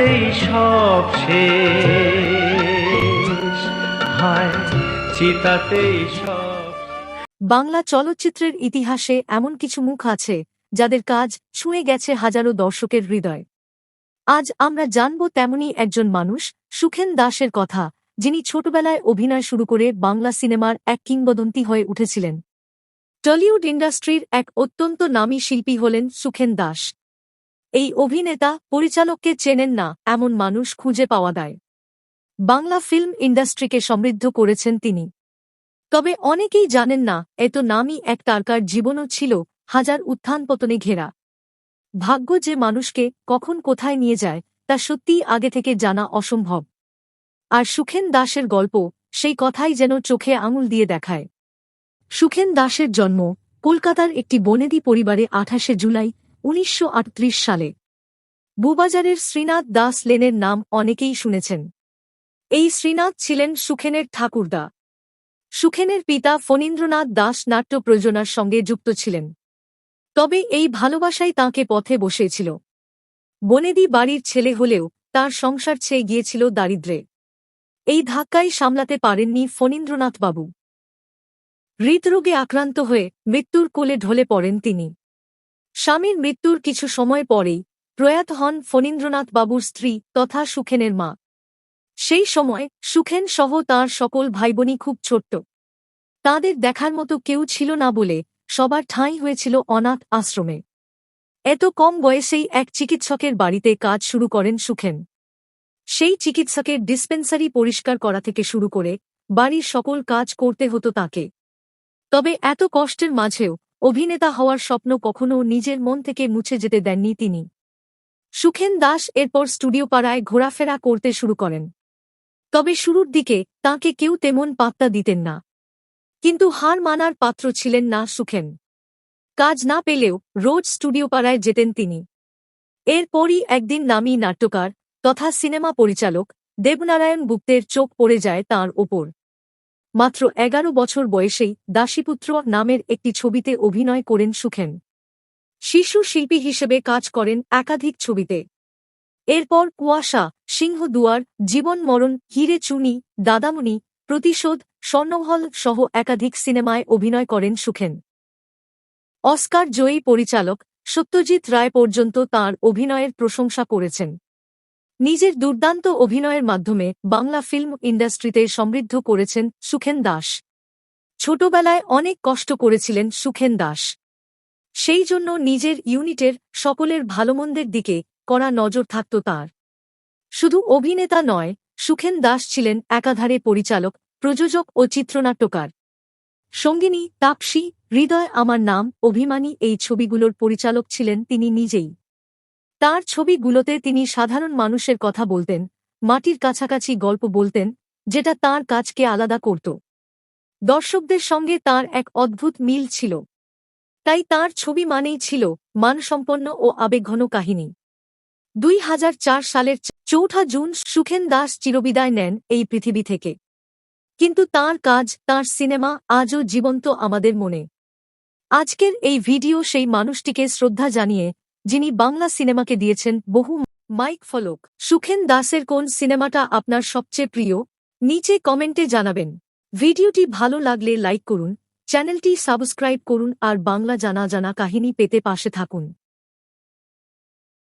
এই সব চিতাতেই সব বাংলা চলচ্চিত্রের ইতিহাসে এমন কিছু মুখ আছে, যাদের কাজ ছুঁয়ে গেছে হাজারো দর্শকের হৃদয়। আজ আমরা জানব তেমনই একজন মানুষ, সুখেন দাসের কথা, যিনি ছোটবেলায় অভিনয় শুরু করে বাংলা সিনেমার এক কিংবদন্তি হয়ে উঠেছিলেন। টলিউড ইন্ডাস্ট্রির এক অত্যন্ত নামী শিল্পী হলেন সুখেন দাস। এই অভিনেতা পরিচালককে চেনেন না, এমন মানুষ খুঁজে পাওয়া দেয় বাংলা ফিল্ম ইন্ডাস্ট্রিকে সমৃদ্ধ করেছেন তিনি। তবে অনেকেই জানেন না, এত নামই এক তারকার জীবনও ছিল হাজার উত্থান পতনে ঘেরা। ভাগ্য যে মানুষকে কখন কোথায় নিয়ে যায়, তা সত্যিই আগে থেকে জানা অসম্ভব। আর সুখেন দাসের গল্প সেই কথাই যেন চোখে আঙুল দিয়ে দেখায়। সুখেন দাসের জন্ম কলকাতার একটি বনেদি পরিবারে আঠাশে জুলাই উনিশশো আটত্রিশ সালে। বুবাজারের শ্রীনাথ দাস লেনের নাম অনেকেই শুনেছেন। এই শ্রীনাথ ছিলেন সুখেনের ঠাকুরদা। সুখেনের পিতা ফণীন্দ্রনাথ দাস নাট্য প্রযোজনার সঙ্গে যুক্ত ছিলেন। তবে এই ভালোবাসাই তাঁকে পথে বসেছিল বনেদি বাড়ির ছেলে হলেও তার সংসার ছেয়ে গিয়েছিল দারিদ্রে। এই ধাক্কাই সামলাতে পারেননি ফণীন্দ্রনাথবাবু। হৃদরোগে আক্রান্ত হয়ে মৃত্যুর কোলে ঢলে পড়েন তিনি। স্বামীর মৃত্যুর কিছু সময় পরেই প্রয়াত হন ফণীন্দ্রনাথ বাবুর স্ত্রী তথা সুখেনের মা। সেই সময় সুখেন সহ তাঁর সকল ভাইবোনই খুব ছোট্ট। তাদের দেখার মতো কেউ ছিল না বলে সবার ঠাঁই হয়েছিল অনাথ আশ্রমে। এত কম বয়সেই এক চিকিৎসকের বাড়িতে কাজ শুরু করেন সুখেন। সেই চিকিৎসকের ডিসপেন্সারি পরিষ্কার করা থেকে শুরু করে বাড়ির সকল কাজ করতে হতো তাকে। তবে এত কষ্টের মাঝেও অভিনেতা হওয়ার স্বপ্ন কখনও নিজের মন থেকে মুছে যেতে দেননি তিনি। সুখেন দাস এরপর স্টুডিও পাড়ায় ঘোরাফেরা করতে শুরু করেন। তবে শুরুর দিকে তাকে কেউ তেমন পাত্তা দিতেন না। কিন্তু হার মানার পাত্র ছিলেন না সুখেন। কাজ না পেলেও রোজ স্টুডিও পাড়ায় যেতেন তিনি। এরপরই একদিন নামী নাট্যকার তথা সিনেমা পরিচালক দেবনারায়ণ গুপ্তের চোখ পড়ে যায় তাঁর ওপর। মাত্র এগারো বছর বয়সেই দাসীপুত্র নামের একটি ছবিতে অভিনয় করেন সুখেন। শিশু শিল্পী হিসেবে কাজ করেন একাধিক ছবিতে। এরপর কুয়াশা, সিংহদুয়ার জীবন মরণ হিরে চুনি দাদামণি, প্রতিশোধ স্বর্ণহল সহ একাধিক সিনেমায় অভিনয় করেন সুখেন। অস্কার জয়ী পরিচালক সত্যজিৎ রায় পর্যন্ত তাঁর অভিনয়ের প্রশংসা করেছেন। নিজের দুর্দান্ত অভিনয়ের মাধ্যমে বাংলা ফিল্ম ইন্ডাস্ট্রিতে সমৃদ্ধ করেছেন সুখেন দাস। ছোটবেলায় অনেক কষ্ট করেছিলেন সুখেন দাস। সেই জন্য নিজের ইউনিটের সকলের ভালোমন্দের দিকে কড়া নজর থাকত তার। শুধু অভিনেতা নয়, সুখেন দাস ছিলেন একাধারে পরিচালক, প্রযোজক ও চিত্রনাট্যকার। সঙ্গিনী, তাপসী, হৃদয় আমার নাম, অভিমানী এই ছবিগুলোর পরিচালক ছিলেন তিনি নিজেই। তার ছবিগুলোতে তিনি সাধারণ মানুষের কথা বলতেন, মাটির কাছাকাছি গল্প বলতেন, যেটা তার কাজকে আলাদা করত। দর্শকদের সঙ্গে তার এক অদ্ভুত মিল ছিল। তাই তার ছবি মানেই ছিল মানসম্পন্ন ও আবেগঘন কাহিনী। দুই হাজার চার সালের চৌঠা জুন সুখেন দাস চিরবিদায় নেন এই পৃথিবী থেকে। কিন্তু তার কাজ, তার সিনেমা আজও জীবন্ত আমাদের মনে। আজকের এই ভিডিও সেই মানুষটিকে শ্রদ্ধা জানিয়ে যিনি বাংলা সিনেমাকে দিয়েছেন বহু মাইক ফলক। সুখেন দাসের কোন সিনেমাটা আপনার সবচেয়ে প্রিয়? নিচে কমেন্টে জানাবেন। ভিডিওটি ভালো লাগলে লাইক করুন, চ্যানেলটি সাবস্ক্রাইব করুন আর বাংলা জানা জানা কাহিনী পেতে পাশে থাকুন।